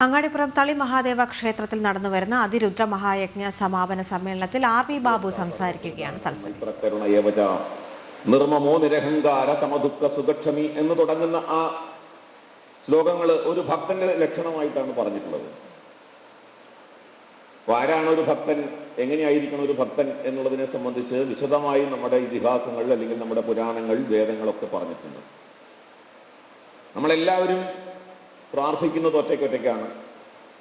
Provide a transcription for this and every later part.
അങ്ങാടിപ്പുറം തളി മഹാദേവ ക്ഷേത്രത്തിൽ നടന്നുവരുന്ന അതിരുദ്ര മഹായജ്ഞ സമാപന സമ്മേളനത്തിൽ ആർ വി ബാബു സംസാരിക്കുകയാണ് നിർമ്മമോ നിരഹങ്കാര സമദുഃഖ സുഖക്ഷമി എന്ന് തുടങ്ങുന്ന ആ ശ്ലോകങ്ങൾ ഒരു ഭക്തന്റെ ലക്ഷണമായിട്ടാണ് പറഞ്ഞിട്ടുള്ളത്. ആരാണ് ഒരു ഭക്തൻ? എങ്ങനെയായിരിക്കണം ഒരു ഭക്തൻ എന്നുള്ളതിനെ സംബന്ധിച്ച് വിശദമായി നമ്മുടെ ഇതിഹാസങ്ങൾ അല്ലെങ്കിൽ നമ്മുടെ പുരാണങ്ങൾ വേദങ്ങളൊക്കെ പറഞ്ഞിട്ടുണ്ട്. നമ്മളെല്ലാവരും പ്രാർത്ഥിക്കുന്നത് ഒറ്റയ്ക്കൊറ്റയ്ക്കാണ്.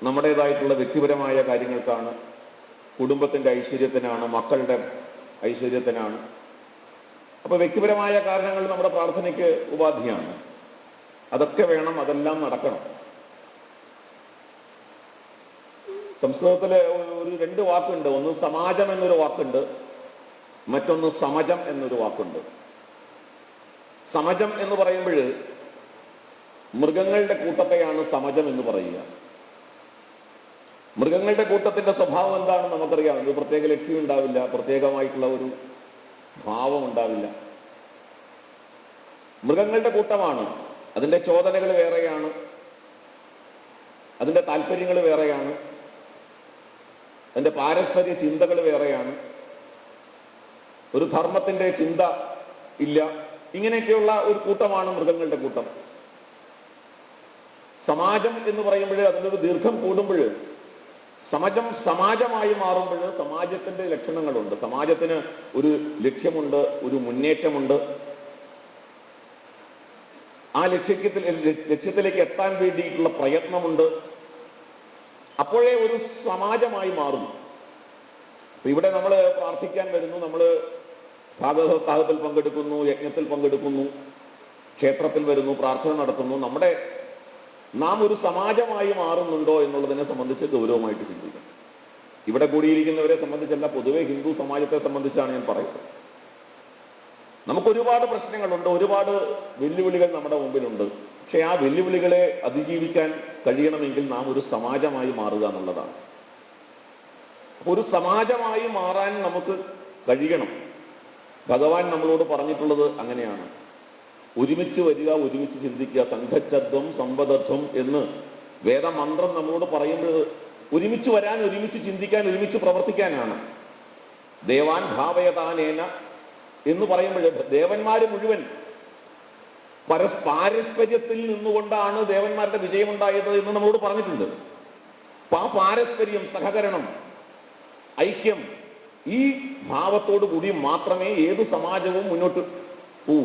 നമ്മുടേതായിട്ടുള്ള വ്യക്തിപരമായ കാര്യങ്ങൾക്കാണ്. കുടുംബത്തിന്റെ ഐശ്വര്യത്തിനാണ് മക്കളുടെ ഐശ്വര്യത്തിനാണ്. അപ്പോൾ വ്യക്തിപരമായ കാരണങ്ങൾ നമ്മുടെ പ്രാർത്ഥനയ്ക്ക് ഉപാധിയാണ്. അതൊക്കെ വേണം അതെല്ലാം നടക്കണം. സംസ്കൃതത്തിൽ ഒരു- രണ്ട് വാക്കുണ്ട്. ഒന്ന് സമാജം എന്നൊരു വാക്കുണ്ട്. മറ്റൊന്ന് സമജം എന്നൊരു വാക്കുണ്ട്. സമജം എന്ന് പറയുമ്പോൾ മൃഗങ്ങളുടെ കൂട്ടത്തെയാണ് സമജം എന്ന് പറയുക. മൃഗങ്ങളുടെ കൂട്ടത്തിന്റെ സ്വഭാവം എന്താണെന്ന് നമുക്കറിയാം. ഒരു പ്രത്യേക ലക്ഷ്യം ഉണ്ടാവില്ല. പ്രത്യേകമായിട്ടുള്ള ഒരു ഭാവം ഉണ്ടാവില്ല. മൃഗങ്ങളുടെ കൂട്ടമാണ്. അതിന്റെ ചോദനകൾ വേറെയാണ്. അതിന്റെ താല്പര്യങ്ങൾ വേറെയാണ്. അതിന്റെ പാരസ്പര്യ ചിന്തകൾ വേറെയാണ്. ഒരു ധർമ്മത്തിന്റെ ചിന്ത ഇല്ല. ഇങ്ങനെയൊക്കെയുള്ള ഒരു കൂട്ടമാണ് മൃഗങ്ങളുടെ കൂട്ടം. സമാജം എന്ന് പറയുമ്പോൾ അതിന്റെ ഒരു ദീർഘം കൂടുമ്പോൾ സമാജം സമാജമായി മാറുമ്പോൾ സമാജത്തിന്റെ ലക്ഷണങ്ങളുണ്ട്. സമാജത്തിന് ഒരു ലക്ഷ്യമുണ്ട് ഒരു മുന്നേറ്റമുണ്ട്. ആ ലക്ഷ്യത്തിൽ ലക്ഷ്യത്തിലേക്ക് എത്താൻ വേണ്ടിയിട്ടുള്ള പ്രയത്നമുണ്ട്. അപ്പോഴേ ഒരു സമാജമായി മാറും. ഇവിടെ നമ്മൾ പ്രാർത്ഥിക്കാൻ വരുന്നു. നമ്മൾ ഭാഗവത്താഹത്തിൽ പങ്കെടുക്കുന്നു യജ്ഞത്തിൽ പങ്കെടുക്കുന്നു ക്ഷേത്രത്തിൽ വരുന്നു പ്രാർത്ഥന നടത്തുന്നു. നമ്മുടെ നാം ഒരു സമാജമായി മാറുന്നുണ്ടോ എന്നുള്ളതിനെ സംബന്ധിച്ച് ഗൗരവമായിട്ട് ചിന്തിക്കണം ഇവിടെ കൂടിയിരിക്കുന്നവരെ സംബന്ധിച്ചല്ല പൊതുവെ ഹിന്ദു സമാജത്തെ സംബന്ധിച്ചാണ് ഞാൻ പറയുന്നത്. നമുക്ക് ഒരുപാട് പ്രശ്നങ്ങളുണ്ട് ഒരുപാട് വെല്ലുവിളികൾ നമ്മുടെ മുമ്പിലുണ്ട്. പക്ഷെ ആ വെല്ലുവിളികളെ അതിജീവിക്കാൻ കഴിയണമെങ്കിൽ നാം ഒരു സമാജമായി മാറുക എന്നുള്ളതാണ്. ഒരു സമാജമായി മാറാൻ നമുക്ക് കഴിയണം. ഭഗവാൻ നമ്മളോട് പറഞ്ഞിട്ടുള്ളത് അങ്ങനെയാണ്. ഒരുമിച്ച് വരിക ഒരുമിച്ച് ചിന്തിക്കുക. സംഘച്ഛത്വം സമ്പദത്വം എന്ന് വേദമന്ത്രം നമ്മളോട് പറയുമ്പോൾ ഒരുമിച്ച് വരാൻ ഒരുമിച്ച് ചിന്തിക്കാൻ ഒരുമിച്ച് പ്രവർത്തിക്കാനാണ്. ദേവാൻ ഭാവയതാനേന എന്ന് പറയുമ്പോൾ ദേവന്മാര് മുഴുവൻ പരസ് പാരസ്പര്യത്തിൽ നിന്നുകൊണ്ടാണ് ദേവന്മാരുടെ വിജയമുണ്ടായത് എന്ന് നമ്മളോട് പറഞ്ഞിട്ടുണ്ട്. അപ്പൊ ആ പാരസ്പര്യം സഹകരണം ഐക്യം ഈ ഭാവത്തോടു കൂടി മാത്രമേ ഏത് സമാജവും മുന്നോട്ട് പോകൂ